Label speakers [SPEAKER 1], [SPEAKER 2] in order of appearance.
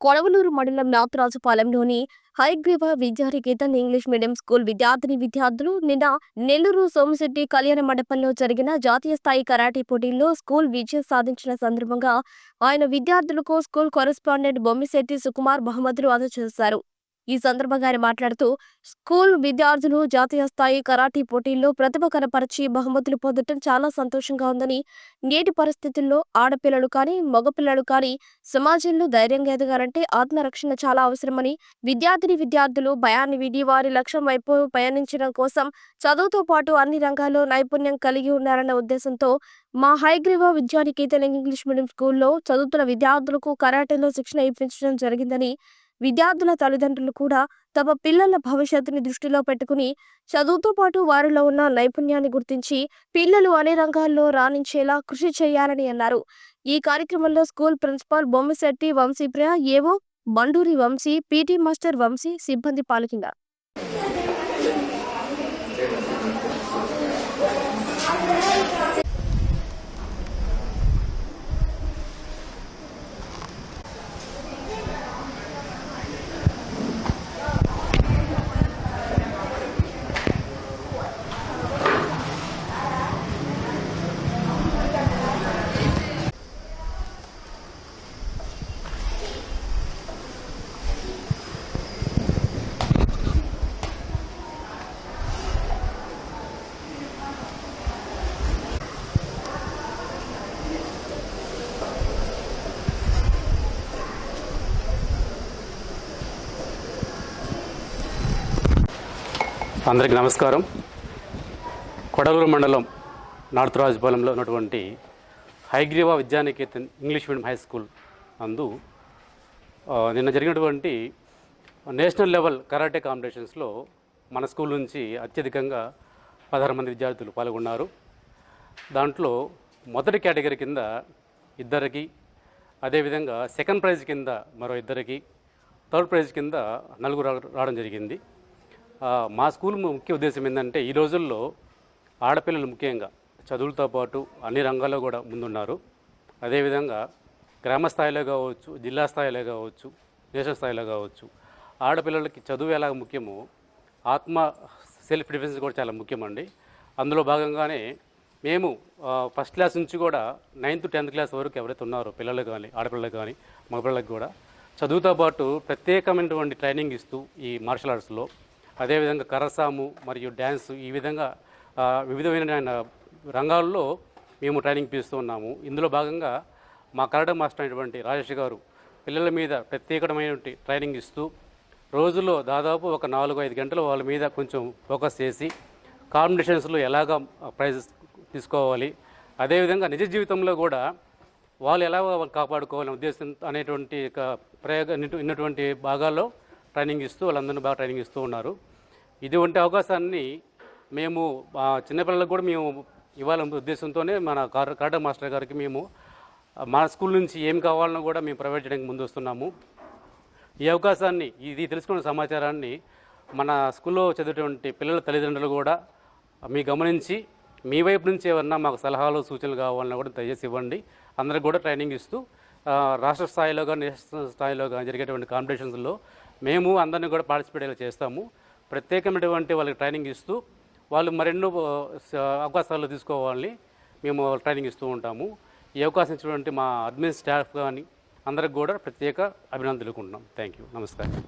[SPEAKER 1] కొడవలూరు మండలం నాథరాజుపాలెంలోని Hayagriva Vidyaniketan English medium school విద్యార్థిని విద్యార్థులు నిన్న నెల్లూరు సోమశెట్టి కళ్యాణ మండపంలో జరిగిన జాతీయ స్థాయి కరాటే పోటీల్లో స్కూల్ విజయం సాధించిన సందర్భంగా ఆయన విద్యార్థులకు స్కూల్ కరెస్పాండెంట్ బొమ్మిశెట్టి సుకుమార్ బహుమతులు అందజేశారు. ఈ సందర్భంగా ఆయన మాట్లాడుతూ స్కూల్ విద్యార్థులు జాతీయ స్థాయి కరాటీ పోటీల్లో ప్రతిభ కనపరిచి బహుమతులు పొందటం చాలా సంతోషంగా ఉందని నేటి పరిస్థితుల్లో ఆడపిల్లలు కానీ మగపిల్లలు కానీ సమాజంలో ధైర్యంగా ఎదగాలంటే ఆత్మరక్షణ చాలా అవసరమని విద్యార్థిని విద్యార్థులు భయాన్ని విడి వారి లక్ష్యం వైపు పయనించడం కోసం చదువుతో పాటు అన్ని రంగాల్లో నైపుణ్యం కలిగి ఉన్నారన్న ఉద్దేశంతో మా హైగ్రీవ విద్యానికేతన్ ఇంగ్లీష్ మీడియం స్కూల్లో చదువుతున్న విద్యార్థులకు కరాటేలో శిక్షణ ఇప్పించడం జరిగిందని విద్యార్థుల తల్లిదండ్రులు కూడా తమ పిల్లల భవిష్యత్తుని దృష్టిలో పెట్టుకుని చదువుతో పాటు వారిలో ఉన్న నైపుణ్యాన్ని గుర్తించి పిల్లలు అన్ని రంగాల్లో రాణించేలా కృషి చేయాలని అన్నారు. ఈ కార్యక్రమంలో school principal Bommisetti Vamsipriya AO Banduri Vamsi PT master Vamsi సిబ్బంది పాల్గొన్నారు.
[SPEAKER 2] అందరికీ నమస్కారం. కొడలూరు మండలం నార్త్ రాజపాలెంలో ఉన్నటువంటి Hayagriva Vidyaniketan English medium high school అందు నిన్న జరిగినటువంటి నేషనల్ లెవెల్ కరాటే కాంపిటీషన్స్లో మన స్కూల్ నుంచి అత్యధికంగా పదహారు మంది విద్యార్థులు పాల్గొన్నారు. దాంట్లో మొదటి కేటగిరీ కింద ఇద్దరికి అదేవిధంగా సెకండ్ ప్రైజ్ కింద మరో ఇద్దరికి థర్డ్ ప్రైజ్ కింద నలుగురు రావడం జరిగింది. మా స్కూల్ ముఖ్య ఉద్దేశం ఏంటంటే ఈ రోజుల్లో ఆడపిల్లలు ముఖ్యంగా చదువులతో పాటు అన్ని రంగాల్లో కూడా ముందున్నారు. అదేవిధంగా గ్రామ స్థాయిలో కావచ్చు జిల్లా స్థాయిలో కావచ్చు దేశ స్థాయిలో కావచ్చు ఆడపిల్లలకి చదువు ఎలా ముఖ్యమో ఆత్మ సెల్ఫ్ డిఫెన్స్ కూడా చాలా ముఖ్యమండి. అందులో భాగంగానే మేము ఫస్ట్ క్లాస్ నుంచి కూడా నైన్త్ టెన్త్ క్లాస్ వరకు ఎవరైతే ఉన్నారో పిల్లలు కానీ ఆడపిల్లలకు కానీ మగపిల్లలకు కూడా చదువుతో పాటు ప్రత్యేకమైనటువంటి ట్రైనింగ్ ఇస్తూ ఈ మార్షల్ ఆర్ట్స్లో అదేవిధంగా కరసాము మరియు డ్యాన్సు ఈ విధంగా వివిధమైన రంగాల్లో మేము ట్రైనింగ్ పిలుస్తూ ఉన్నాము. ఇందులో భాగంగా మా కరడ మాస్టర్ అయినటువంటి రాజేష్ గారు పిల్లల మీద ప్రత్యేకమైనటువంటి ట్రైనింగ్ ఇస్తూ రోజులో దాదాపు ఒక నాలుగు ఐదు గంటలు వాళ్ళ మీద కొంచెం ఫోకస్ చేసి కాంపిటీషన్స్లో ఎలాగ ప్రైజెస్ తీసుకోవాలి అదేవిధంగా నిజ జీవితంలో కూడా వాళ్ళు ఎలా వాళ్ళు కాపాడుకోవాలనే ఉద్దేశం అనేటువంటి ప్రయోగ ఉన్నటువంటి భాగాల్లో ట్రైనింగ్ ఇస్తూ వాళ్ళందరినీ బాగా ట్రైనింగ్ ఇస్తూ ఉన్నారు. ఇది ఇటువంటి అవకాశాన్ని మేము చిన్నపిల్లలకు కూడా మేము ఇవ్వాలనే ఉద్దేశంతోనే మన కార్ కరాటే మాస్టర్ గారికి మేము మా స్కూల్ నుంచి ఏం కావాలన్నా కూడా మేము ప్రొవైడ్ చేయడానికి ముందు వస్తున్నాము ఈ అవకాశాన్ని ఇది తెలుసుకున్న సమాచారాన్ని మన స్కూల్లో చదివేటువంటి పిల్లల తల్లిదండ్రులు కూడా మీ గమనించి మీ వైపు నుంచి ఏమన్నా మాకు సలహాలు సూచనలు కావాలన్నా కూడా దయచేసి ఇవ్వండి. అందరికి కూడా ట్రైనింగ్ ఇస్తూ రాష్ట్ర స్థాయిలో కానీ నేషనల్ స్థాయిలో కానీ జరిగేటువంటి కాంపిటీషన్స్లో మేము అందరినీ కూడా పార్టిసిపేట్ అయ్యేలా చేస్తాము. ప్రత్యేకమైనటువంటి వాళ్ళకి ట్రైనింగ్ ఇస్తూ వాళ్ళు మరెన్నో అవకాశాలు తీసుకోవాలని మేము ట్రైనింగ్ ఇస్తూ ఉంటాము. ఈ అవకాశం ఇచ్చినటువంటి మా అడ్మిన్ స్టాఫ్ కానీ అందరికి కూడా ప్రత్యేక అభినందనలు తెలుపుకుంటున్నాం. థ్యాంక్ యూ నమస్కారం.